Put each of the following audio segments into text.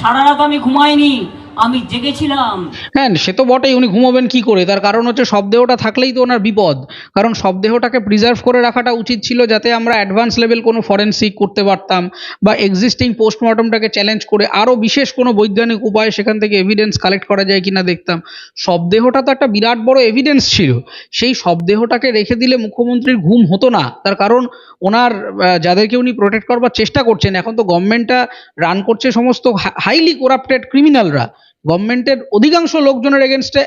সারা রাত আমি ঘুমাইনি। আমি জেগেছিলাম। হ্যাঁ সে তো বটেই, উনি ঘুমোবেন কি করে? তার কারণ হচ্ছে শবদেহটা থাকলেই তো ওনার বিপদ। কারণ শবদেহটাকে প্রিজার্ভ করে রাখাটা উচিত ছিল যাতে আমরা অ্যাডভান্স লেভেল কোনো ফরেন্সিক করতে পারতাম বা এক্সিস্টিং পোস্টমর্টমটাকে চ্যালেঞ্জ করে আরও বিশেষ কোনো বৈজ্ঞানিক উপায়ে সেখান থেকে এভিডেন্স কালেক্ট করা যায় কিনা দেখতাম। শবদেহটা তো একটা বিরাট বড় এভিডেন্স ছিল। সেই শবদেহটাকে রেখে দিলে মুখ্যমন্ত্রীর ঘুম হতো না। তার কারণ ওনার যাদেরকে উনি প্রোটেক্ট করবার চেষ্টা করছেন, এখন তো গভর্নমেন্টটা রান করছে সমস্ত হাইলি করাপ্টেড ক্রিমিনালরা গভর্নমেন্টের অধিকাংশ লোকজনের এগেনস্টে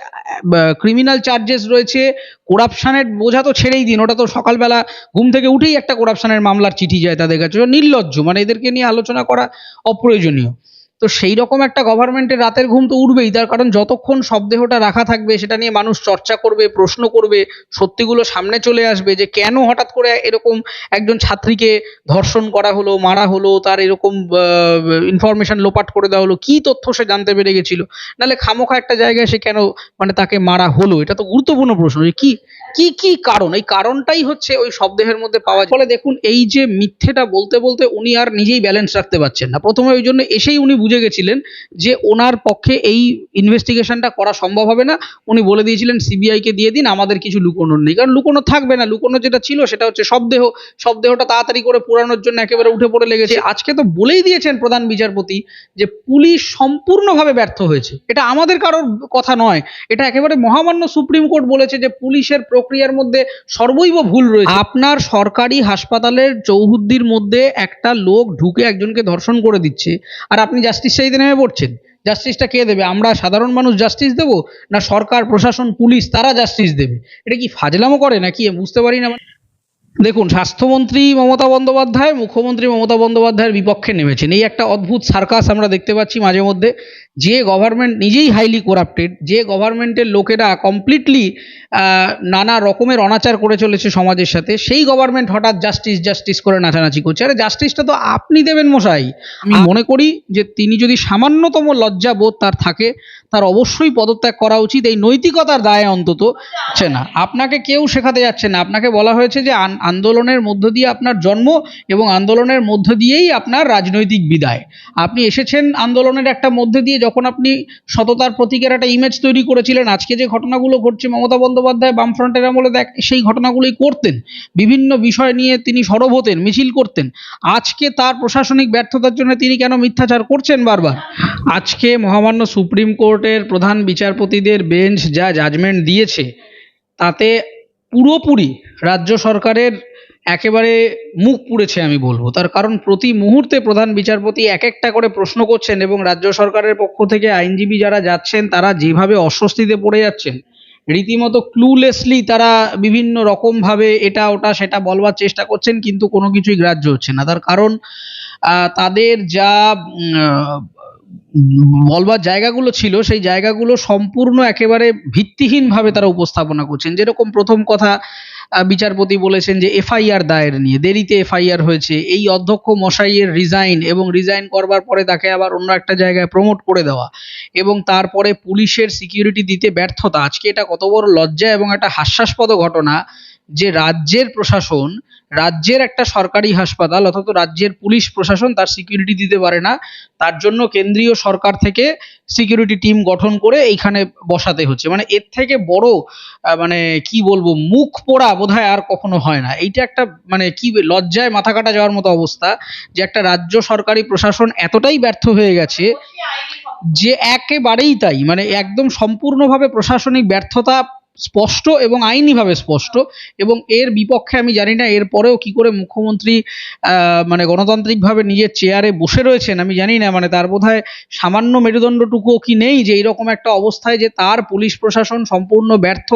ক্রিমিনাল চার্জেস রয়েছে। করাপশানের বোঝা তো ছেড়েই দিন। ওটা তো সকালবেলা ঘুম থেকে উঠেই একটা করাপশানের মামলার চিঠি যায় তাদের কাছে। নির্লজ্জ। মানে এদেরকে নিয়ে আলোচনা করা অপ্রয়োজনীয়। তো সেই রকম একটা গভর্নমেন্টের রাতের ঘুম তো উঠবেই, তার কারণ যতক্ষণ শবদেহটা রাখা থাকবে সেটা নিয়ে মানুষ চর্চা করবে, প্রশ্ন করবে, সত্যিগুলো সামনে চলে আসবে যে কেন হঠাৎ করে এরকম একজন ছাত্রীকে ধর্ষণ করা হলো, মারা হলো, তার এরকম ইনফরমেশন লোপাট করে দেওয়া হলো, কি তথ্য সে জানতে পেরে গেছিল? নাহলে খামোখা একটা জায়গায় সে কেন মানে তাকে মারা হলো? এটা তো গুরুত্বপূর্ণ প্রশ্ন। কি কি কি কারণ? এই কারণটাই হচ্ছে ওই শবদেহের মধ্যে পাওয়া ফলে দেখুন, এই যে মিথ্যেটা বলতে বলতে উনি আর নিজেই ব্যালেন্স রাখতে পারছেন না। প্রথমে ওই জন্য এসেই উনি বুঝে গেছিলেন যে ওনার পক্ষে এই ইনভেস্টিগেশনটা করা সম্ভব হবে না। উনি বলে দিয়েছিলেন সিবিআইকে দিয়ে দিন, আমাদের কিছু লুকোনোর নেই। কারণ লুকোনো থাকবে না। লুকোনো যেটা ছিল, সেটা হচ্ছে শবদেহ শবদেহটা তাড়াতাড়ি করে পোড়ানোর জন্য একেবারে উঠে পড়ে লেগেছে। আজকে তো বলেই দিয়েছেন প্রধান বিচারপতি যে পুলিশ সম্পূর্ণভাবে ব্যর্থ হয়েছে। এটা আমাদের কারোর কথা নয়। এটা একেবারে মহামান্য সুপ্রিম কোর্ট বলেছে যে পুলিশের প্রক্রিয়ার মধ্যে সর্বৈব ভুল রয়েছে। আপনার সরকারি হাসপাতালের চৌহদ্দির মধ্যে একটা লোক ঢুকে একজনকে ধর্ষণ করে দিচ্ছে। আর আপনি জাস্টিস চাইতে নেমে পড়ছেন জাস্টিসটা কে দেবে? আমরা সাধারণ মানুষ জাস্টিস দেবো? না সরকার, প্রশাসন, পুলিশ, তারা জাস্টিস দেবে? এটা কি ফাজলামো করে নাকি? বুঝতে পারি না। দেখুন স্বাস্থ্যমন্ত্রী মমতা বন্দ্যোপাধ্যায় মুখ্যমন্ত্রী মমতা বন্দ্যোপাধ্যায়ের বিপক্ষে নেমেছেন। এই একটা অদ্ভুত সার্কাস আমরা দেখতে পাচ্ছি মাঝে মধ্যে। যে গভর্নমেন্ট নিজেই হাইলি করাপ্টেড যে গভর্নমেন্টের লোকেরা কমপ্লিটলি নানা রকমের অনাচার করে চলেছে সমাজের সাথে সেই গভর্নমেন্ট হঠাৎ জাস্টিস জাস্টিস করে নাচানাচি করছে। আরে জাস্টিসটা তো আপনি দেবেন মশাই। আমি মনে করি যে তিনি যদি সামান্যতম লজ্জা বোধ তার থাকে তার অবশ্যই পদত্যাগ করা উচিত। এই নৈতিকতার দায়ে অন্তত হচ্ছে না। আপনাকে কেউ শেখাতে যাচ্ছে না। আপনাকে বলা হয়েছে যে আন- আন্দোলনের মধ্য দিয়ে আপনার জন্ম এবং আন্দোলনের মধ্য দিয়েই আপনার রাজনৈতিক বিদায়। আপনি এসেছেন আন্দোলনের একটা মধ্যে দিয়ে যখন আপনি সততার প্রতীকের একটা ইমেজ তৈরি করেছিলেন, আজকে যে ঘটনাগুলো ঘটছে, মমতা বন্দ্যোপাধ্যায় বামফ্রন্টের আমলে দেখ, সেই ঘটনাগুলোই করতেন। বিভিন্ন বিষয় নিয়ে তিনি সরব হতেন, মিছিল করতেন। আজকে তার প্রশাসনিক ব্যর্থতার জন্য তিনি কেন মিথ্যাচার করছেন বারবার? আজকে মহামান্য সুপ্রিম কোর্টের প্রধান বিচারপতিদের বেঞ্চ যা জাজমেন্ট দিয়েছে, তাতে পুরোপুরি রাজ্য সরকারের একেবারে মুখ পুড়েছে আমি বলব। তার কারণ প্রতি মুহূর্তে প্রধান বিচারপতি এক একটা করে প্রশ্ন করছেন এবং রাজ্য সরকারের পক্ষ থেকে আইনজীবী যারা যাচ্ছেন, তারা যেভাবে অস্বস্তিতে পড়ে যাচ্ছেন, রীতিমতো ক্লুলেসলি তারা বিভিন্ন রকমভাবে এটা, ওটা, সেটা বলবার চেষ্টা করছেন, কিন্তু কোনো কিছুই গ্রাহ্য হচ্ছে না। তার কারণ তাদের যা বলবার জায়গাগুলো ছিল, সেই জায়গাগুলো সম্পূর্ণ একেবারে ভিত্তিহীনভাবে তারা উপস্থাপনা করছেন। যেরকম প্রথম কথা বিচারপতি বলেছেন যে এফআইআর দায়ের নিয়ে, দেরিতে এফআইআর হয়েছে। এই অধ্যক্ষ মশাইয়ের রিজাইন এবং রিজাইন করবার পরে তাকে আবার অন্য একটা জায়গায় প্রমোট করে দেওয়া এবং তারপরে পুলিশের সিকিউরিটি দিতে ব্যর্থতা। আজকে এটা কত বড় লজ্জা এবং একটা হাস্যাস্পদ ঘটনা। যে রাজ্যের প্রশাসন, রাজ্যের একটা সরকারি হাসপাতাল অথচ রাজ্যের পুলিশ প্রশাসন তার সিকিউরিটি দিতে পারে না, তার জন্য কেন্দ্রীয় সরকার থেকে সিকিউরিটি টিম গঠন করে এইখানে বসাতে হচ্ছে। মানে এর থেকে বড় মানে কি বলব, মুখ পোড়া বোধহয় আর কখনো হয় না। এইটা একটা মানে কি লজ্জায় মাথা কাটা যাওয়ার মতো অবস্থা যে একটা রাজ্য সরকারি প্রশাসন এতটাই ব্যর্থ হয়ে গেছে যে একেবারেই তাই। মানে একদম সম্পূর্ণভাবে প্রশাসনিক ব্যর্থতা স্পষ্ট এবং আইনিভাবে স্পষ্ট এবং এর বিপক্ষে আমি জানি না, এর পরেও কি করে মুখ্যমন্ত্রী মানে গণতান্ত্রিকভাবে নিজের চেয়ারে বসে রয়েছেন আমি জানি না মানে তার বোধহয় সামান্য মেরুদণ্ডটুকুও কি নেই যে এইরকম একটা অবস্থায় যে তার পুলিশ প্রশাসন সম্পূর্ণ ব্যর্থ।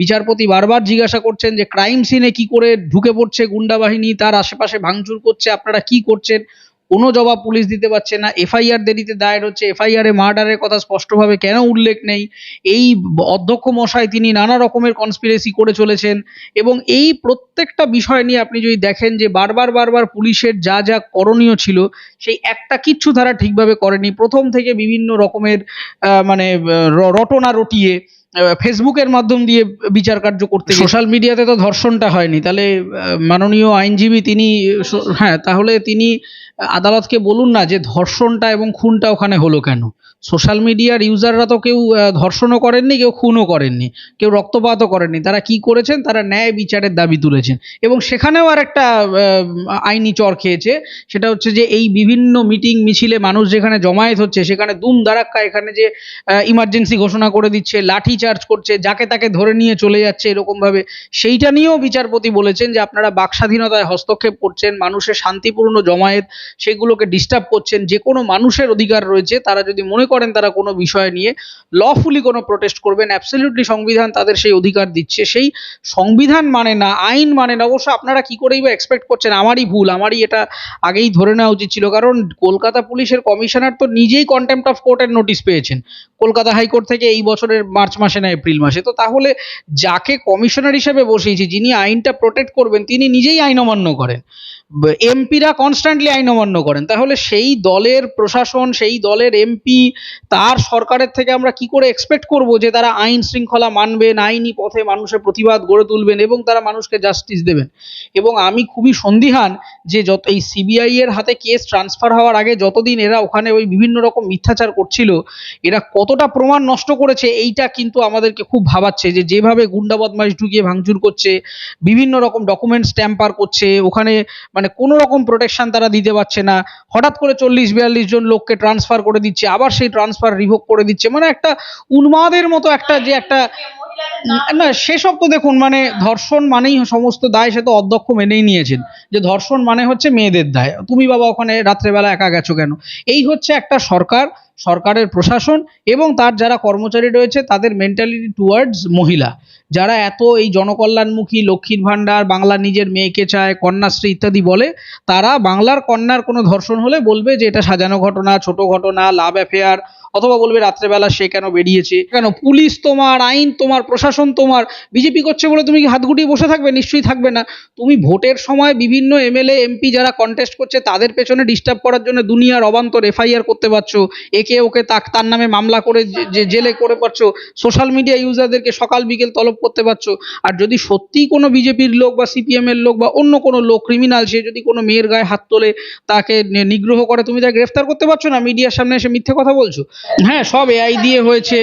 বিচারপতি বারবার জিজ্ঞাসা করছেন যে ক্রাইম সিনে কি করে ঢুকে পড়ছে গুন্ডা বাহিনী, তার আশেপাশে ভাঙচুর করছে, আপনারা কি করছেন? কোনো জবাব পুলিশ দিতে পারছে না। এফআইআর দেরিতে দায়ের হচ্ছে। এফআইআর মার্ডারের কথা স্পষ্টভাবে কেন উল্লেখ নেই? এই অধ্যক্ষ মশাই তিনি নানা রকমের কনস্পিরেসি করে চলেছেন এবং এই প্রত্যেকটা বিষয় নিয়ে আপনি যদি দেখেন যে বারবার বারবার পুলিশের যা যা করণীয় ছিল, সেই একটা কিচ্ছু তারা ঠিকভাবে করেনি। প্রথম থেকে বিভিন্ন রকমের মানে রটনা রটিয়ে ফেসবুকের মাধ্যম দিয়ে বিচার কার্য করতে সোশ্যাল মিডিয়াতে তো ধর্ষণটা হয়নি। তাহলে মাননীয় আইনজীবী তিনি হ্যাঁ তাহলে তিনি আদালতকে বলুন না যে ধর্ষণটা এবং খুনটা ওখানে হলো কেন? সোশ্যাল মিডিয়ার ইউজাররা তো কেউ ধর্ষণও করেননি, কেউ খুনও করেননি, কেউ রক্তপাতও করেননি। তারা কি করেছেন? তারা ন্যায় বিচারের দাবি তুলেছেন। এবং সেখানেও আর একটা আইনি চর খেয়েছে। সেটা হচ্ছে যে এই বিভিন্ন মিটিং মিছিলে মানুষ যেখানে জমায়েত হচ্ছে, সেখানে দুম দারাক্কা এখানে যে ইমার্জেন্সি ঘোষণা করে দিচ্ছে, লাঠি চার্জ করছে, যাকে তাকে ধরে নিয়ে চলে যাচ্ছে এরকমভাবে, সেইটা নিয়েও বিচারপতি বলেছেন যে আপনারা বাক স্বাধীনতায় হস্তক্ষেপ করছেন, মানুষের শান্তিপূর্ণ জমায়েত সেগুলোকে ডিস্টার্ব করছেন, যে কোনো মানুষের অধিকার রয়েছে, তারা যদি মনে করেন তারা কোনো বিষয় নিয়ে লফুলি কোনো প্রোটেস্ট করবেন অ্যাবসলিউটলি সংবিধান তাদের সেই অধিকার দিচ্ছে, সেই সংবিধান মানে না, আইন মানে না, অবশ্য আপনারা কি করেই বা এক্সপেক্ট করছেন, আমারই ভুল, আমারই এটা আগেই ধরে নেওয়া উচিত ছিল, কারণ কলকাতা পুলিশের কমিশনার তো নিজেই কন্টেম্প্ট অফ কোর্টের নোটিশ পেয়েছেন, কলকাতা হাইকোর্ট থেকে এই বছরের মার্চ মাসে না এপ্রিল মাসে, তো তাহলে যাকে কমিশনার হিসেবে বসিয়েছি, যিনি আইনটা প্রোটেক্ট করবেন, তিনি নিজেই আইন অমান্য করেন। এমপিরা কনস্ট্যান্টলি আইন অমান্য করেন। তাহলে সেই দলের প্রশাসন, সেই দলের এমপি, তার সরকারের থেকে আমরা কি করে এক্সপেক্ট করব যে তারা আইন শৃঙ্খলা মানবেন আইনি পথে মানুষের প্রতিবাদ গড়ে তুলবেন এবং তারা মানুষকে জাস্টিস দেবেন? এবং আমি খুবই সন্দিহান যে যত, এই সিবিআই এর হাতে কেস ট্রান্সফার হওয়ার আগে যতদিন এরা ওখানে ওই বিভিন্ন রকম মিথ্যাচার করছিল, এরা কতটা প্রমাণ নষ্ট করেছে এইটা কিন্তু আমাদেরকে খুব ভাবাচ্ছে যে যেভাবে গুন্ডা বদমাইশ ঢুকিয়ে ভাঙচুর করছে, বিভিন্ন রকম ডকুমেন্টস ট্যাম্পার করছে, ওখানে মানে কোনো রকম প্রোটেকশন তারা দিতে পারছে না। হঠাৎ করে চল্লিশ বিয়াল্লিশ জন লোককে ট্রান্সফার করে দিচ্ছে, আবার সেই ট্রান্সফার রিভোক করে দিচ্ছে। মানে একটা উন্মাদের মতো একটা যে একটা না সেসব তো দেখুন মানে ধর্ষণ মানেই সমস্ত দায় সে তো অধ্যক্ষ মেনেই নিয়েছেন। যে ধর্ষণ মানে হচ্ছে মেয়েদের দায়। তুমি বাবা ওখানে রাত্রেবেলা একা গেছো কেন? এই হচ্ছে একটা সরকার, সরকারের প্রশাসন এবং তার যারা কর্মচারী রয়েছে, তাদের মেন্টালিটি টুয়ার্ডস মহিলা। যারা এত এই জনকল্যাণমুখী, লক্ষ্মীর ভাণ্ডার বাংলা নিজের মেয়েকে চায়, কন্যাশ্রী ইত্যাদি বলে, তারা বাংলার কন্যার কোনো ধর্ষণ হলে বলবে যে এটা সাজানো ঘটনা, ছোট ঘটনা লাভ অ্যাফেয়ার অথবা বলবে রাত্রেবেলা সে কেন বেরিয়েছে? কেন পুলিশ তোমার, আইন তোমার, প্রশাসন তোমার, বিজেপি করছে বলে তুমি কি হাত গুটিয়ে বসে থাকবে? নিশ্চয়ই থাকবে না। তুমি ভোটের সময় বিভিন্ন এমএলএ এমপি যারা কন্টেস্ট করছে, তাদের পেছনে ডিস্টার্ব করার জন্য দুনিয়ার অবান্তর এফআইআর করতে পারছ। একে ওকে তাক তার নামে মামলা করে যে- জেলে করে পারছ। সোশ্যাল মিডিয়া ইউজারদেরকে সকাল বিকেল তলব করতে পারছ। আর যদি সত্যিই কোনো বিজেপির লোক বা সিপিএম এর লোক বা অন্য কোনো লোক ক্রিমিনাল সে যদি কোনো মেয়ের গায়ে হাত তোলে, তাকে নিগ্রহ করে, তুমি তাকে গ্রেফতার করতে পারছ না? মিডিয়ার সামনে এসে মিথ্যে কথা বলছো? হ্যাঁ সব এআই দিয়ে হয়েছে।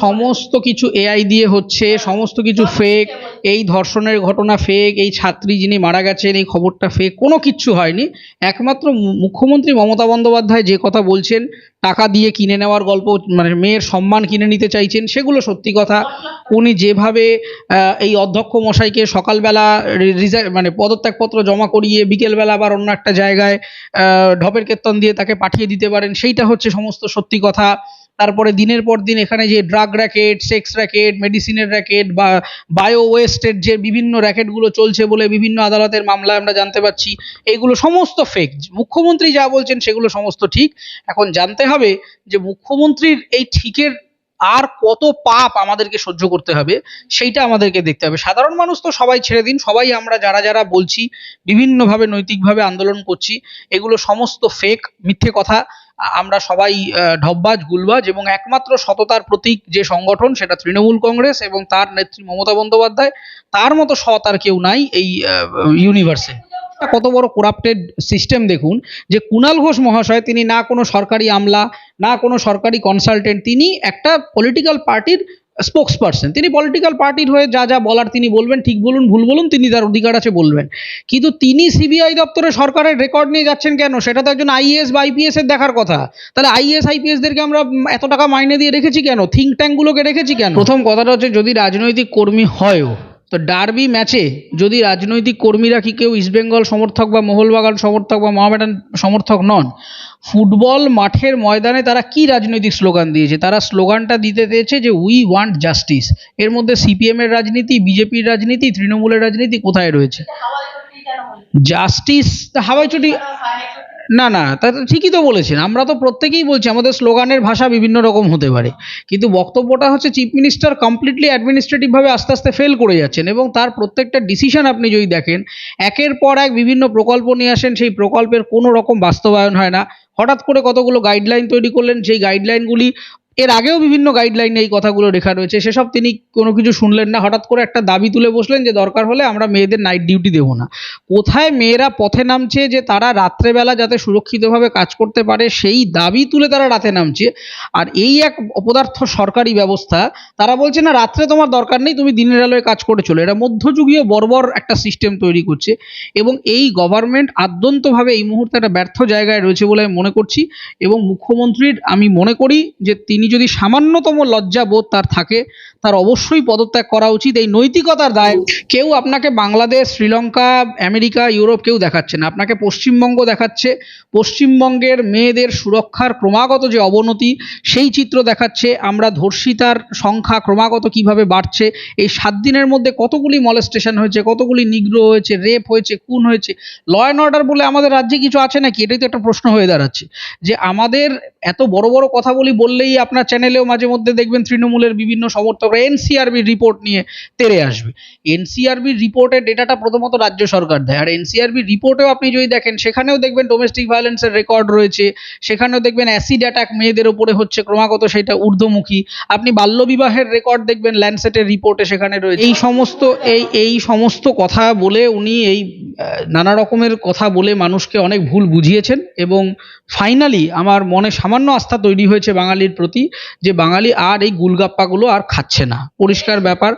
সমস্ত কিছু এআই দিয়ে হচ্ছে, সমস্ত কিছু ফেক এই ধর্ষণের ঘটনা ফেক এই ছাত্রী যিনি মারা গেছেন, এই খবরটা ফেক কোনো কিচ্ছু হয়নি। একমাত্র মুখ্যমন্ত্রী মমতা বন্দ্যোপাধ্যায় যে কথা বলছেন টাকা দিয়ে কিনে নেওয়ার গল্প মানে মেয়ের সম্মান কিনে নিতে চাইছেন, সেগুলো সত্যি কথা। উনি যেভাবে এই অধ্যক্ষ মশাইকে সকালবেলা রিজাইন মানে পদত্যাগপত্র জমা করিয়ে বিকেলবেলা আবার অন্য একটা জায়গায় ঢপের কীর্তন দিয়ে তাকে পাঠিয়ে দিতে পারেন, সেইটা হচ্ছে সমস্ত সত্যি কথা। তারপরে দিনের পর দিন এখানে যে ড্রাগ র্যাকেট সেক্স র্যাকেট মেডিসিনের র্যাকেট বা বায়ো ওয়েস্টের যে বিভিন্ন র্যাকেটগুলো চলছে বলে বিভিন্ন আদালতের মামলায় আমরা জানতে পারছি এইগুলো সমস্ত ফেক মুখ্যমন্ত্রী যা বলছেন সেগুলো সমস্ত ঠিক। এখন জানতে হবে যে মুখ্যমন্ত্রীর এই ঠিকের আর কত পাপ আমাদেরকে সহ্য করতে হবে, সেইটা আমাদেরকে দেখতে হবে। সাধারণ মানুষ তো সবাই ছেড়ে দিন, সবাই আমরা যারা যারা বলছি, বিভিন্নভাবে নৈতিকভাবে আন্দোলন করছি, এগুলো সমস্ত ফেক মিথ্যে কথা। আমরা সবাই ঢব্বাজ, গুলবাজ এবং একমাত্র সততার প্রতীক যে সংগঠন সেটা তৃণমূল কংগ্রেস এবং তার নেত্রী মমতা বন্দ্যোপাধ্যায়। তার মতো সৎ আর কেউ নাই এই ইউনিভার্সে কত বড় করাপ্টেড সিস্টেম দেখুন, যে কুণাল ঘোষ মহাশয়, তিনি না কোনো সরকারি আমলা, না কোনো সরকারি কনসালটেন্ট তিনি একটা পলিটিক্যাল পার্টির স্পোক্স পার্সন তিনি পলিটিক্যাল পার্টির হয়ে যা যা বলার তিনি বলবেন, ঠিক বলুন, ভুল বলুন, তিনি তার অধিকার আছে বলবেন। কিন্তু তিনি সিবিআই দপ্তরে সরকারের রেকর্ড নিয়ে যাচ্ছেন কেন? সেটা তো একজন আইএস বা আইপিএস এর দেখার কথা। তাহলে আইএস আইপিএসদেরকে আমরা এত টাকা মাইনে দিয়ে রেখেছি কেন? থিঙ্ক ট্যাঙ্কগুলোকে রেখেছি কেন? প্রথম কথাটা হচ্ছে যদি রাজনৈতিক কর্মী হয়ও তো ডার্বি ম্যাচে যদি রাজনৈতিক কর্মীরা কি কেউ ইস্টবেঙ্গল সমর্থক বা মোহনবাগান সমর্থক বা মোহামেডান সমর্থক নন ফুটবল মাঠের ময়দানে তারা কি রাজনৈতিক স্লোগান দিয়েছে? তারা স্লোগানটা দিতে চেয়েছে যে উই ওয়ান্ট জাস্টিস এর মধ্যে সিপিএম এর রাজনীতি বিজেপির রাজনীতি তৃণমূলের রাজনীতি কোথায় রয়েছে? জাস্টিস হাওয়াই চটি না না, তা তো ঠিকই তো বলেছেন। আমরা তো প্রত্যেকেই বলছি, আমাদের স্লোগানের ভাষা বিভিন্ন রকম হতে পারে। কিন্তু বক্তব্যটা হচ্ছে চিফ মিনিস্টার কমপ্লিটলি অ্যাডমিনিস্ট্রেটিভভাবে আস্তে আস্তে ফেল করে যাচ্ছেন এবং তার প্রত্যেকটা ডিসিশন আপনি যদি দেখেন, একের পর এক বিভিন্ন প্রকল্প নিয়ে আসেন, সেই প্রকল্পের কোনো রকম বাস্তবায়ন হয় না। হঠাৎ করে কতগুলো গাইডলাইন তৈরি করলেন, সেই গাইডলাইনগুলি এর আগেও বিভিন্ন গাইডলাইনে এই কথাগুলো লেখা রয়েছে। সেসব তিনি কোনো কিছু শুনলেন না। হঠাৎ করে একটা দাবি তুলে বসলেন যে দরকার হলে আমরা মেয়েদের নাইট ডিউটি দেবো না। কোথায় মেয়েরা পথে নামছে যে তারা রাত্রেবেলা যাতে সুরক্ষিতভাবে কাজ করতে পারে, সেই দাবি তুলে তারা রাতে নামছে। আর এই এক অপদার্থ সরকারি ব্যবস্থা, তারা বলছে, না, রাত্রে তোমার দরকার নেই, তুমি দিনের আলোয় কাজ করে চলো এটা মধ্যযুগীয় বর্বর একটা সিস্টেম তৈরি করছে এবং এই গভর্নমেন্ট আদ্যন্তভাবে এই মুহূর্তে একটা ব্যর্থ জায়গায় রয়েছে বলে আমি মনে করছি এবং মুখ্যমন্ত্রীর আমি মনে করি যে তিনি যদি সামান্যতম লজ্জা বোধ তার থাকে তার অবশ্যই পদত্যাগ করা উচিত। এই নৈতিকতার দায় কেউ আপনাকে বাংলাদেশ, শ্রীলঙ্কা, আমেরিকা, ইউরোপ কেউ দেখাচ্ছে না। আপনাকে পশ্চিমবঙ্গ দেখাচ্ছে। পশ্চিমবঙ্গের মেয়েদের সুরক্ষার ক্রমাগত যে অবনতি, সেই চিত্র দেখাচ্ছে। আমরা ধর্ষিতার সংখ্যা ক্রমাগত কীভাবে বাড়ছে, এই সাত দিনের মধ্যে কতগুলি মলেস্টেশন হয়েছে, কতগুলি নিগ্রহ হয়েছে রেপ হয়েছে, খুন হয়েছে ল অ্যান্ড অর্ডার বলে আমাদের রাজ্যে কিছু আছে নাকি? এটাই তো একটা প্রশ্ন হয়ে দাঁড়াচ্ছে। যে আমাদের এত বড় বড় কথা বলি বললেই আপনার চ্যানেলেও মাঝে মধ্যে দেখবেন তৃণমূলের বিভিন্ন সমর্থকরা এনসিআরবির রিপোর্ট নিয়ে তেরে আসবে। এনসিআরবির রিপোর্টের ডেটাটা প্রথমত রাজ্য সরকার দেয়। আর এনসিআরবির রিপোর্টেও আপনি যদি দেখেন, সেখানেও দেখবেন ডোমেস্টিক ভায়োলেন্সের রেকর্ড রয়েছে, সেখানেও দেখবেন অ্যাসিড অ্যাটাক মেয়েদের ওপরে হচ্ছে, ক্রমাগত সেটা ঊর্ধ্বমুখী। আপনি বাল্যবিবাহের রেকর্ড দেখবেন ল্যান্ডসেটের রিপোর্টে সেখানে রয়েছে। এই সমস্ত, এই এই সমস্ত কথা বলে উনি এই নানা রকমের কথা বলে মানুষকে অনেক ভুল বুঝিয়েছেন এবং ফাইনালি আমার মনে সামান্য আস্থা তৈরি হয়েছে বাঙালির প্রতি যে বাঙালি আর এই গুলগাপ্পাগুলো আর খাচ্ছে না। পরিষ্কার ব্যাপার,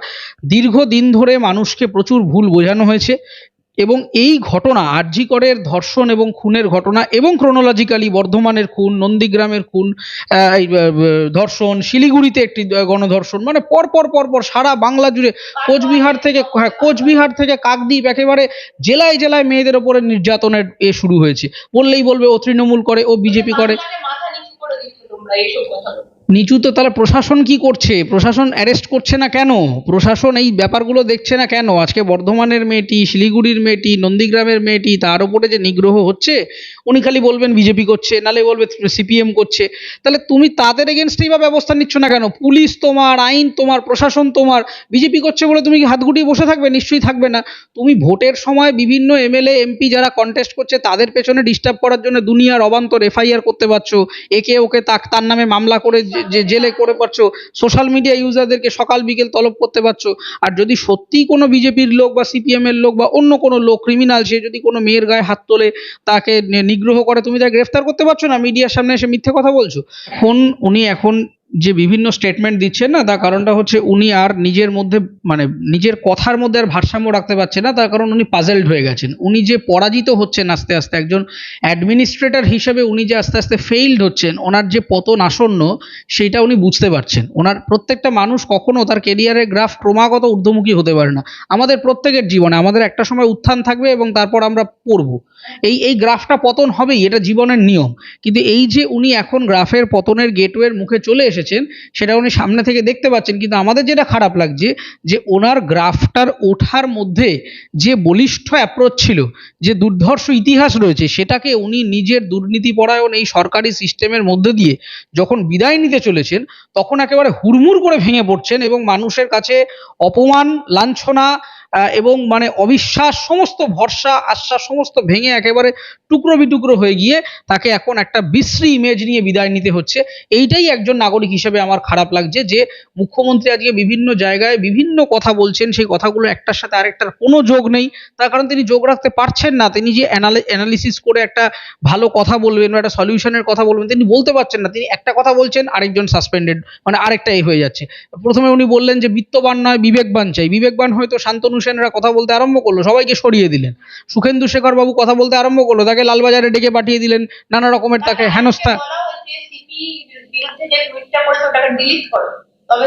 দীর্ঘদিন ধরে মানুষকে প্রচুর ভুল বোঝানো হয়েছে। এবং এই ঘটনা, আরজিকরের ধর্ষণ এবং খুনের ঘটনা এবং ক্রোনোলজিক্যালি বর্ধমানের খুন, নন্দীগ্রামের খুন ধর্ষণ, শিলিগুড়িতে একটি গণধর্ষণ মানে পরপর পর পর পর সারা বাংলা জুড়ে কোচবিহার থেকে হ্যাঁ কোচবিহার থেকে কাকদ্বীপ একেবারে জেলায় জেলায় মেয়েদের ওপরে নির্যাতনের এ শুরু হয়েছে। বললেই বলবে ও তৃণমূল করে, ও বিজেপি করে। সম্মানে মাথা নিচু করে দিচ্ছ তোমরা এইসব কথা নিচু তো তাহলে প্রশাসন কি করছে? প্রশাসন অ্যারেস্ট করছে না কেন? প্রশাসন এই ব্যাপারগুলো দেখছে না কেন? আজকে বর্ধমানের মেয়েটি, শিলিগুড়ির মেয়েটি, নন্দীগ্রামের মেয়েটি, তার উপরে যে নিগ্রহ হচ্ছে, উনি খালি বলবেন বিজেপি করছে, নালে বলবে সিপিএম করছে। তাহলে তুমি তাদের এগেনস্টেই বা ব্যবস্থা নিচ্ছ না কেন? পুলিশ তোমার, আইন তোমার, প্রশাসন তোমার, বিজেপি করছে বলে তুমি কি হাত গুটিয়ে বসে থাকবে? নিশ্চয়ই থাকবে না। তুমি ভোটের সময় বিভিন্ন এমএলএ, এমপি যারা কন্টেস্ট করছে, তাদের পেছনে ডিস্টার্ব করার জন্য দুনিয়ার অবান্তর এফআইআর করতে পারছ। একে ওকে তাক, তার নামে মামলা করে যে- জেলে করে পারছ সোশ্যাল মিডিয়া ইউজারদেরকে সকাল বিকেল তলব করতে পারছ, আর যদি সত্যিই কোনো বিজেপির লোক বা সিপিএম এর লোক বা অন্য কোনো লোক ক্রিমিনাল সে যদি কোনো মেয়ের গায়ে হাত তোলে, তাকে নিগ্রহ করে, তুমি তাকে গ্রেফতার করতে পারছ না? মিডিয়ার সামনে এসে মিথ্যে কথা বলছো? এখন উনি এখন যে বিভিন্ন স্টেটমেন্ট দিচ্ছেন না, তার কারণটা হচ্ছে উনি আর নিজের মধ্যে মানে নিজের কথার মধ্যে আর ভারসাম্য রাখতে পারছে না, তার কারণ উনি পাজেলড হয়ে গেছেন। উনি যে পরাজিত হচ্ছেন আস্তে আস্তে, একজন অ্যাডমিনিস্ট্রেটর হিসেবে উনি যে আস্তে আস্তে ফেইলড হচ্ছেন, ওনার যে পতন আসন্ন, সেইটা উনি বুঝতে পারছেন। ওনার প্রত্যেকটা মানুষ কখনো তার কেরিয়ারের গ্রাফ ক্রমাগত ঊর্ধ্বমুখী হতে পারে না। আমাদের প্রত্যেকের জীবনে, আমাদের একটা সময় উত্থান থাকবে এবং তারপর আমরা পড়ব। এই এই গ্রাফটা পতন হবেই, এটা জীবনের নিয়ম। কিন্তু এই যে উনি এখন গ্রাফের পতনের গেটওয়ের মুখে চলে এসেছেন সেটা উনি সামনে থেকে দেখতে পাচ্ছেন, কিন্তু আমাদের যেটা খারাপ লাগছে যে ওনার গ্রাফটার ওঠার মধ্যে যে বলিষ্ঠ অ্যাপ্রোচ ছিল, যে দুর্ধর্ষ ইতিহাস রয়েছে, সেটাকে উনি নিজের দুর্নীতিপরায়ণ এই সরকারি সিস্টেমের মধ্যে দিয়ে যখন বিদায় নিতে চলেছেন, তখন একেবারে হুড়মুড় করে ভেঙে পড়ছেন এবং মানুষের কাছে অপমান, লাঞ্ছনা এবং মানে অবিশ্বাস সমস্ত, ভরসা, আশ্বাস সমস্ত ভেঙে একেবারে টুকরো বিটুকরো হয়ে গিয়ে তাকে এখন একটা বিশ্রী ইমেজ নিয়ে বিদায় নিতে হচ্ছে। এইটাই একজন নাগরিক হিসেবে আমার খারাপ লাগছে যে মুখ্যমন্ত্রী আজকে বিভিন্ন জায়গায় বিভিন্ন কথা বলছেন, সেই কথাগুলো একটার সাথে আরেকটার কোনো যোগ নেই। তার কারণ তিনি যোগ রাখতে পারছেন না। তিনি যে অ্যানালিসিস করে একটা ভালো কথা বলবেন বা একটা সলিউশনের কথা বলবেন, তিনি বলতে পারছেন না। তিনি একটা কথা বলছেন, আরেকজন সাসপেন্ডেড মানে আরেকটা এ হয়ে যাচ্ছে। প্রথমে উনি বললেন যে বিত্তবান নয়, বিবেকবান চাই। বিবেকবান হয়তো শান্তনু সেনরা কথা বলতে আরম্ভ করল সবাইকে সরিয়ে দিলেন। সুখেন্দু শেখর বাবু কথা বলতে আরম্ভ করল তাকে লালবাজারে ডেকে পাঠিয়ে দিলেন নানা রকমের তাকে হেনস্থা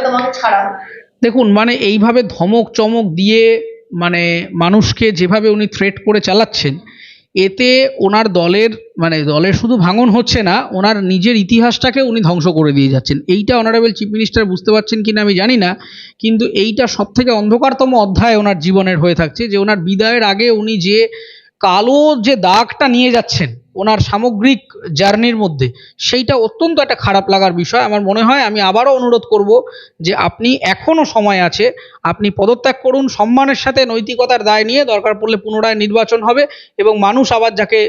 তোমাকে ছাড়া হবে। দেখুন মানে এইভাবে ধমক চমক দিয়ে মানে মানুষকে যেভাবে উনি থ্রেট করে চালাচ্ছেন এতে ওনার দলের মানে দলের শুধু ভাঙন হচ্ছে না, ওনার নিজের ইতিহাসটাকে উনি ধ্বংস করে দিয়ে যাচ্ছেন। এইটা অনারেবল চিফ মিনিস্টার বুঝতে পারছেন কিনা আমি জানি না, কিন্তু এইটা সব থেকে অন্ধকারতম অধ্যায় ওনার জীবনের হয়ে থাকছে, যে ওনার বিদায়ের আগে উনি যে কালো যে দাগটা নিয়ে যাচ্ছেন ওনার সামগ্রিক জার্নির মধ্যে। সেইটা অত্যন্ত একটা খারাপ লাগার বিষয়। আমার মনে হয় আমি আবারও অনুরোধ করব যে আপনি এখনও সময় আছে, আপনি পদত্যাগ করুন, সম্মানের সাথে নৈতিকতার দায় নিয়ে দরকার পড়লে পুনরায় নির্বাচন হবে এবং মানুষ আবার যাকে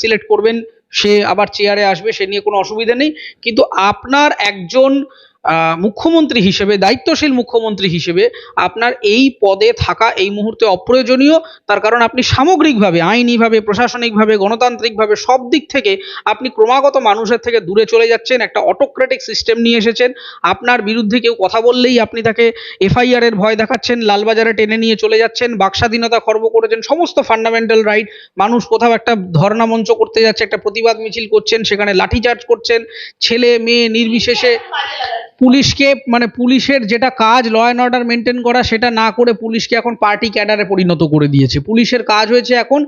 সিলেক্ট করবেন, সে আবার চেয়ারে আসবে, সে নিয়ে কোনো অসুবিধা নেই। কিন্তু আপনার একজন মুখ্যমন্ত্রী হিসেবে, দায়িত্বশীল মুখ্যমন্ত্রী হিসেবে আপনার এই পদে থাকা এই মুহূর্তে অপ্রয়োজনীয়। তার কারণ আপনি সামগ্রিকভাবে, আইনিভাবে, প্রশাসনিকভাবে, গণতান্ত্রিকভাবে সব দিক থেকে আপনি ক্রমাগত মানুষের থেকে দূরে চলে যাচ্ছেন, একটা অটোক্রেটিক সিস্টেম নিয়ে এসেছেন। আপনার বিরুদ্ধে কেউ কথা বললেই আপনি তাকে এফআইআর এর ভয় দেখাচ্ছেন, লালবাজারে টেনে নিয়ে চলে যাচ্ছেন, বাকস্বাধীনতা খর্ব করেছেন, সমস্ত ফান্ডামেন্টাল রাইট মানুষ কোথাও একটা ধর্ণা মঞ্চ করতে যাচ্ছে, একটা প্রতিবাদ মিছিল করছেন, সেখানে লাঠিচার্জ করছেন, ছেলে, মেয়ে, নির্বিশেষে পুলিশকে মানে পুলিশের যেটা কাজ ল অ্যান্ড অর্ডার মেনটেন করা, সেটা না করে পুলিশকে এখন পার্টি ক্যাডারে পরিণত করে দিয়েছে। পুলিশের কাজ হয়েছে এখন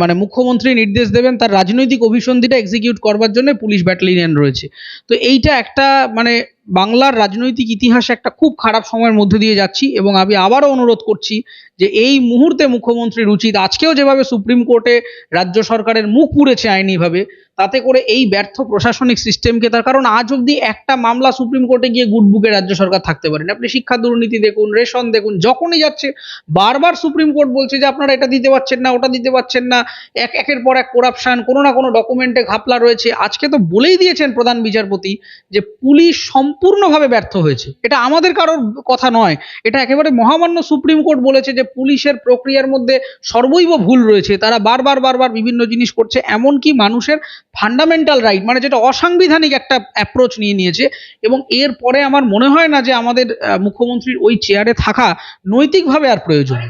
মানে মুখ্যমন্ত্রী নির্দেশ দেবেন তার রাজনৈতিক অভিসন্ধিটা এক্সিকিউট করবার জন্য পুলিশ ব্যাটালিয়ন রয়েছে। তো এইটা একটা মানে বাংলার রাজনৈতিক ইতিহাসে একটা খুব খারাপ সময়ের মধ্যে দিয়ে যাচ্ছি এবং আমি আবারও অনুরোধ করছি যে এই মুহূর্তে মুখ্যমন্ত্রীর উচিত, আজকেও যেভাবে সুপ্রিম কোর্টে রাজ্য সরকারের মুখ পুড়েছে আইনিভাবে, তাতে করে এই ব্যর্থ প্রশাসনিক সিস্টেমকে তার কারণ আজ অবধি একটা মামলা সুপ্রিম কোর্টে গিয়ে গুড বুকে রাজ্য সরকার থাকতে পারেন। আপনি শিক্ষা দুর্নীতি দেখুন, রেশন দেখুন, যখনই যাচ্ছে, বারবার সুপ্রিম কোর্ট বলছে যে আপনারা এটা দিতে পারছেন না, ওটা দিতে পারছেন না, এক, একের পর এক করাপশন কোনো না কোনো ডকুমেন্টে ঘাপলা রয়েছে। আজকে তো বলেই দিয়েছেন প্রধান বিচারপতি যে পুলিশ সম্পূর্ণভাবে ব্যর্থ হয়েছে। এটা আমাদের কারোর কথা নয়। এটা একেবারে মহামান্য সুপ্রিম কোর্ট বলেছে যে, পুলিশের প্রক্রিয়ার মধ্যে সর্বৈব ভুল রয়েছে। তারা বারবার বারবার বিভিন্ন জিনিস করছে, এমনকি মানুষের ফান্ডামেন্টাল রাইট মানে যেটা অসাংবিধানিক একটা অ্যাপ্রোচ নিয়ে নিয়েছে। এবং এরপরে আমার মনে হয় না যে আমাদের মুখ্যমন্ত্রীর ওই চেয়ারে থাকা নৈতিকভাবে আর প্রয়োজন।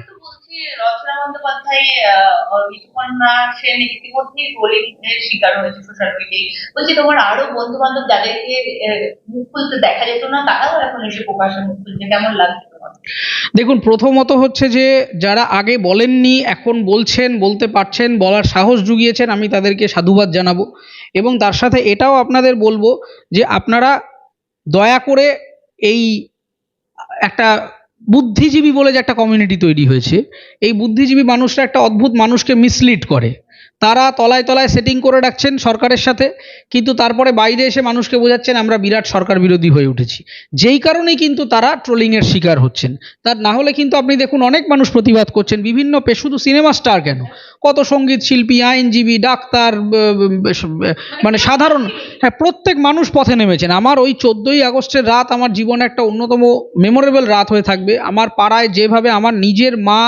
রচনা ঋতুপর্ণা সেন ইতিমধ্যেই শিকার হয়েছে সোশ্যাল মিডিয়ায় বলছি, তোমার আরও বন্ধু বান্ধব যাদেরকে মুখ খুলতে দেখা যেত না, তারাও এখন এসে প্রকাশে মুখ খুলছে। কেমন লাগছে দেখুন, প্রথমত হচ্ছে যে, যারা আগে বলেননি, এখন বলছেন, বলতে পারছেন, বলার সাহস জুগিয়েছেন, আমি তাদেরকে সাধুবাদ জানাব। এবং তার সাথে এটাও আপনাদের বলব যে, আপনারা দয়া করে এই একটা বুদ্ধিজীবী বলে যে একটা কমিউনিটি তৈরি হয়েছে, এই বুদ্ধিজীবী মানুষরা একটা অদ্ভুত মানুষকে মিসলিড করে। তারা তলায় তলায় সেটিং করে রাখছেন সরকারের সাথে, কিন্তু তারপরে বাইরে এসে মানুষকে বোঝাচ্ছেন, আমরা বিরাট সরকার বিরোধী হয়ে উঠেছি। যেই কারণেই কিন্তু তারা ট্রোলিংয়ের শিকার হচ্ছেন। তার না হলে কিন্তু আপনি দেখুন, অনেক মানুষ প্রতিবাদ করছেন, বিভিন্ন পেশুদু সিনেমা স্টার কেন? কত সংগীত শিল্পী, আইনজীবী, ডাক্তার মানে সাধারণ হ্যাঁ প্রত্যেক মানুষ পথে নেমেছেন। আমার ওই চোদ্দোই আগস্টের রাত আমার জীবনে একটা অন্যতম মেমোরেবল রাত হয়ে থাকবে। আমার পাড়ায় যেভাবে আমার নিজের মা,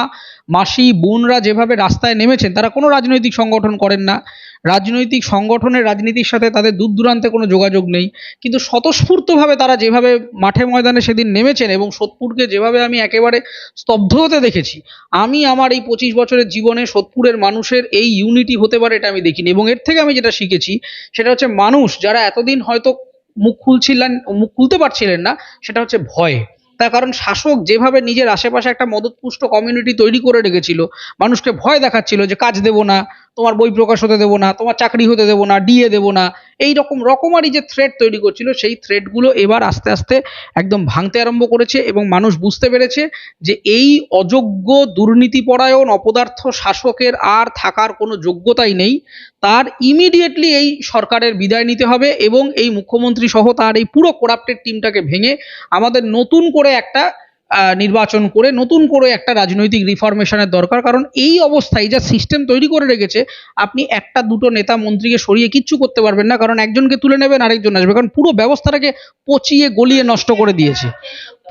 মাসি, বোনরা যেভাবে রাস্তায় নেমেছেন, তারা কোনো রাজনৈতিক সংগঠন করেন না। রাজনৈতিক সংগঠনের রাজনীতির সাথে তাদের দূর দূরান্তে কোনো যোগাযোগ নেই। কিন্তু স্বতঃস্ফূর্তভাবে তারা যেভাবে মাঠে ময়দানে সেদিন নেমেছেন এবং সোদপুরকে যেভাবে আমি একেবারে স্তব্ধ হতে দেখেছি, আমি আমার এই পঁচিশ বছরের জীবনে সোদপুরের মানুষের এই ইউনিটি হতে পারে এটা আমি দেখিনি এবং এর থেকে আমি যেটা শিখেছি, সেটা হচ্ছে মানুষ যারা এতদিন হয়তো মুখ খুলছিলেন, মুখ খুলতে পারছিলেন না, সেটা হচ্ছে ভয়। তার কারণ শাসক যেভাবে নিজের আশেপাশে একটা মদতপুষ্ট কমিউনিটি তৈরি করে রেখেছিল, মানুষকে ভয় দেখাচ্ছিল যে কাজ দেবো না তোমার বই প্রকাশ হতে দেবো না, তোমার চাকরি হতে দেবো না ডিএ দেবো না এই রকম রকমারি যে থ্রেড তৈরি করছিল, সেই থ্রেডগুলো এবার আস্তে আস্তে একদম ভাঙতে আরম্ভ করেছে এবং মানুষ বুঝতে পেরেছে যে এই অযোগ্য দুর্নীতিপরায়ণ, অপদার্থ শাসকের আর থাকার কোনো যোগ্যতাই নেই। তার ইমিডিয়েটলি এই সরকারের বিদায় নিতে হবে এবং এই মুখ্যমন্ত্রী সহ তার এই পুরো করাপ্টেড টিমটাকে ভেঙে আমাদের নতুন করে একটা নির্বাচন করে নতুন করে একটা রাজনৈতিক রিফরমেশনের দরকার। কারণ এই অবস্থায় যা সিস্টেম তৈরি করে রেখেছে, আপনি একটা দুটো নেতা মন্ত্রীকে সরিয়ে কিচ্ছু করতে পারবেন না। কারণ একজনকে তুলে নেবেন, আরেকজন আসবে। কারণ পুরো ব্যবস্থাটাকে পচিয়ে গলিয়ে নষ্ট করে দিয়েছে।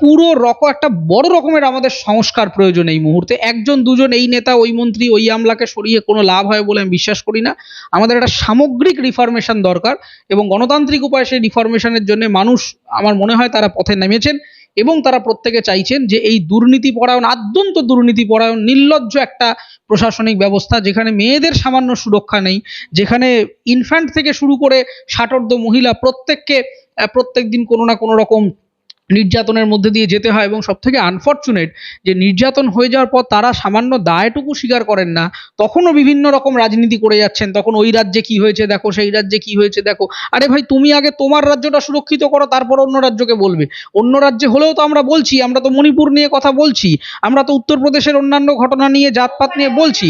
পুরো রকম একটা বড় রকমের আমাদের সংস্কার প্রয়োজন এই মুহূর্তে। একজন, দুজন, এই নেতা, ওই মন্ত্রী, ওই আমলাকে সরিয়ে কোনো লাভ হয় বলে আমি বিশ্বাস করি না। আমাদের একটা সামগ্রিক রিফরমেশন দরকার এবং গণতান্ত্রিক উপায়ে সেই রিফরমেশনের জন্য মানুষ, আমার মনে হয়, তারা পথে নেমেছেন। এবং তারা প্রত্যেকে চাইছেন যে এই দুর্নীতি পরায়ণ, আদ্যন্ত দুর্নীতি পরায়ণ, নির্লজ্জ একটা প্রশাসনিক ব্যবস্থা যেখানে মেয়েদের সামান্য সুরক্ষা নেই, যেখানে ইনফ্যান্ট থেকে শুরু করে ষাটোর্ধ মহিলা প্রত্যেককে প্রত্যেকদিন প্রত্যেক দিন কোনো না কোনো রকম নির্যাতনের মধ্যে দিয়ে যেতে হয় এবং সব থেকে আনফর্চুনেট যে নির্যাতন হয়ে যাওয়ার পর তারা সামান্য দায়টুকু স্বীকার করেন না তখনও বিভিন্ন রকম রাজনীতি করে যাচ্ছেন তখন ওই রাজ্যে কি হয়েছে দেখো সেই রাজ্যে কি হয়েছে দেখো আরে ভাই তুমি আগে তোমার রাজ্যটা সুরক্ষিত করো তারপর অন্য রাজ্যকে বলবে অন্য রাজ্যে হলেও তো আমরা বলছি আমরা তো মণিপুর নিয়ে কথা বলছি আমরা তো উত্তরপ্রদেশের অন্যান্য ঘটনা নিয়ে জাতপাত নিয়ে বলছি?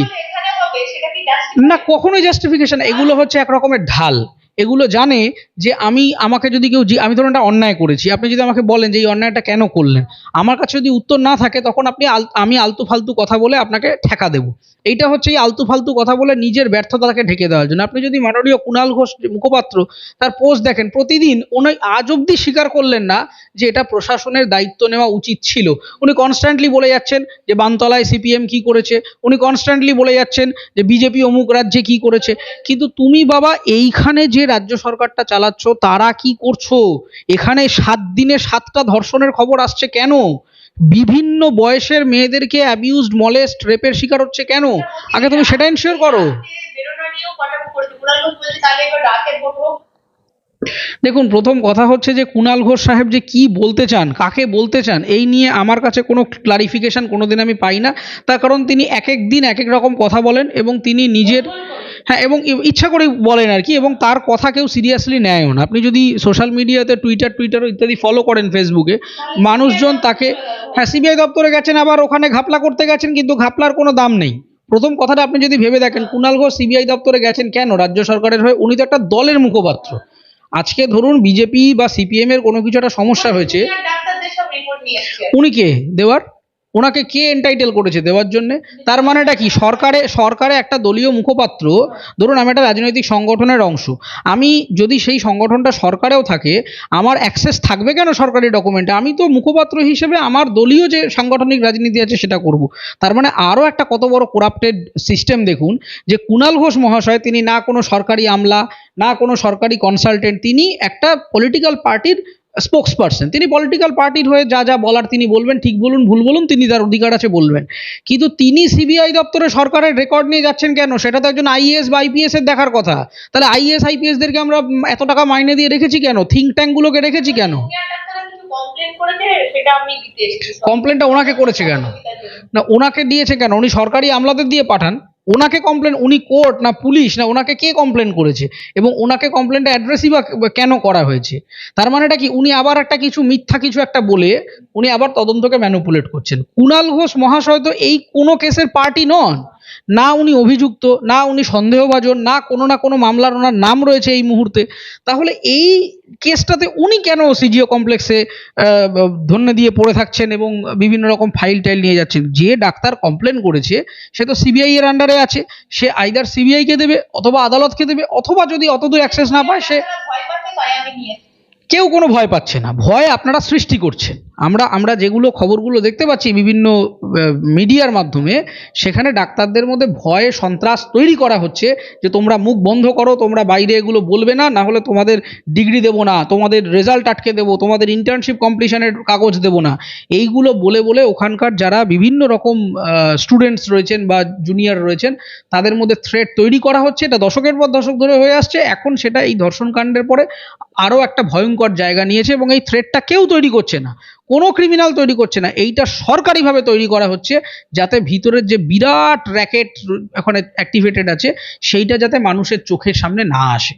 না কখনোই জাস্টিফিকেশন এগুলো হচ্ছে এক রকমের ঢাল এগুলো জানে যে আমি আমাকে যদি কেউ আমি ধরুন একটা অন্যায় করেছি। আপনি যদি আমাকে বলেন যে এই অন্যায়টা কেন করলেন? আমার কাছে যদি উত্তর না থাকে, তখন আপনি আমি আলতু ফালতু কথা বলে আপনাকে ঠেকা দেবো। এইটা হচ্ছে এই আলতু ফালতু কথা বলে নিজের ব্যর্থতাকে ঢেকে দেওয়ার জন্য। আপনি যদি মাননীয় কুণাল ঘোষ মুখপাত্র তার পোস্ট দেখেন, প্রতিদিন উনি আজ অব্দি স্বীকার করলেন না যে এটা প্রশাসনের দায়িত্ব নেওয়া উচিত ছিল। উনি কনস্ট্যান্টলি বলে যাচ্ছেন যে বানতলায় সিপিএম কি করেছে। উনি কনস্ট্যান্টলি বলে যাচ্ছেন যে বিজেপি অমুক রাজ্যে কি করেছে। কিন্তু তুমি বাবা, এইখানে যে রাজ্য সরকারটা চালাচ্ছ, তারা কি করছ? এখানে সাত দিনে সাতটা ধর্ষণের খবর আসছে কেন? বিভিন্ন বয়সের মেয়েদেরকে অ্যাবিউজড মলেস্ট রেপের শিকার হচ্ছে কেন? আগে তুমি সেটা এনশিওর করো। দেখুন, প্রথম কথা হচ্ছে যে কুণাল ঘোষ সাহেব যে কি বলতে চান, কাকে বলতে চান, এই নিয়ে আমার কাছে কোনো ক্লারিফিকেশন কোনোদিন আমি পাই না। তার কারণ তিনি এক এক দিন এক এক রকম কথা বলেন এবং তিনি নিজের হ্যাঁ এবং ইচ্ছা করে বলেন আর কি এবং তার কথা কেউ সিরিয়াসলি নেয়ও না। আপনি যদি সোশ্যাল মিডিয়াতে টুইটার টুইটার ইত্যাদি ফলো করেন ফেসবুকে মানুষজন তাকে হ্যাঁ সিবিআই দপ্তরে গেছেন আবার ওখানে ঘাপলা করতে গেছেন কিন্তু ঘাপলার কোনো দাম নেই। প্রথম কথাটা আপনি যদি ভেবে দেখেন কুণাল ঘোষ সিবিআই দপ্তরে গেছেন কেন? রাজ্য সরকারের হয়ে উনি তো একটা দলের মুখপাত্র। আজকে ধরুন বিজেপি বা সিপিএম এর কোনো কিছু একটা সমস্যা হয়েছে। উনি কে? দেওয়ার? ওনাকে কে এন্টাইটেল করেছে দেওয়ার জন্য? তার মানেটা কি? সরকারে সরকারে একটা দলীয় মুখপাত্র, ধরুন আমি একটা রাজনৈতিক সংগঠনের অংশ, আমি যদি সেই সংগঠনটা সরকারেও থাকে, আমার অ্যাক্সেস থাকবে কেন সরকারি ডকুমেন্টে আমি তো মুখপাত্র হিসেবে আমার দলীয় যে সাংগঠনিক রাজনীতি আছে সেটা করব। তার মানে আরও একটা কত বড় করাপ্টেড সিস্টেম দেখুন, যে কুণাল ঘোষ মহাশয়, তিনি না কোনো সরকারি আমলা, না কোনো সরকারি কনসালটেন্ট তিনি একটা পলিটিক্যাল পার্টির স্পোক্স পার্সন তিনি পলিটিক্যাল পার্টির হয়ে যা যা বলার তিনি বলবেন ঠিক বলুন ভুল বলুন তিনি তার অধিকার আছে বলবেন। কিন্তু তিনি সিবিআই দপ্তরে সরকারের রেকর্ড নিয়ে যাচ্ছেন কেন? সেটা তো একজন আইএএস বা আইপিএস এর দেখার কথা। তাহলে আইএস আইপিএসদেরকে আমরা এত টাকা মাইনে দিয়ে রেখেছি কেন? থিঙ্ক ট্যাঙ্কগুলোকে রেখেছি কেন? কমপ্লেনটা ওনাকে করেছে কেন? না ওনাকে দিয়েছে কেন? উনি সরকারি আমলাদের দিয়ে পাঠান। ওনাকে কমপ্লেন উনি কোর্ট না পুলিশ না, ওনাকে কে কমপ্লেন করেছে? এবং ওনাকে কমপ্লেনটা অ্যাড্রেসই বা কেন করা হয়েছে? তার মানে এটা কি? উনি আবার একটা কিছু মিথ্যা কিছু একটা বলে উনি আবার তদন্তকে ম্যানুপুলেট করছেন। কুনাল ঘোষ মহাশয় তো এই কোনো কেসের পার্টি নন। না উনি অভিযুক্ত না উনি সন্দেহভাজন না কোনো না কোনো মামলার ওনার নাম রয়েছে এই মুহূর্তে। তাহলে এই কেসটাতে উনি কেন সিজিও কমপ্লেক্সে ধন্য দিয়ে পড়ে থাকছেন এবং বিভিন্ন রকম ফাইল টাইল নিয়ে যাচ্ছেন? যে ডাক্তার কমপ্লেন করেছে সে তো সিবিআই এর আন্ডারে আছে। সে আইদার সিবিআইকে দেবে অথবা আদালতকে দেবে অথবা যদি অতদূর অ্যাক্সেস না পায় সে কেউ কোনো ভয় পাচ্ছে না। ভয় আপনারা সৃষ্টি করছেন। আমরা আমরা যেগুলো খবরগুলো দেখতে পাচ্ছি বিভিন্ন মিডিয়ার মাধ্যমে, সেখানে ডাক্তারদের মধ্যে ভয়ে, সন্ত্রাস তৈরি করা হচ্ছে যে তোমরা মুখ বন্ধ করো, তোমরা বাইরে এগুলো বলবে না না হলে তোমাদের ডিগ্রি দেবো না, তোমাদের রেজাল্ট আটকে দেবো, তোমাদের ইন্টার্নশিপ কমপ্লিশনের কাগজ দেবো না। এইগুলো বলে বলে ওখানকার যারা বিভিন্ন রকম স্টুডেন্টস রয়েছেন বা জুনিয়র রয়েছেন, তাদের মধ্যে থ্রেট তৈরি করা হচ্ছে। এটা দশকের পর দশক ধরে হয়ে আসছে। এখন সেটা এই ধর্ষণকাণ্ডের পরে আরও একটা ভয়ঙ্কর জায়গা নিয়েছে এবং এই থ্রেটটা কেউ তৈরি করছে না। কোনো ক্রিমিনাল তৈরি করছে না। এইটা সরকারিভাবে তৈরি করা হচ্ছে যাতে ভিতরের যে বিরাট র্যাকেট এখন অ্যাক্টিভেটেড আছে, সেইটা যাতে মানুষের চোখের সামনে না আসে।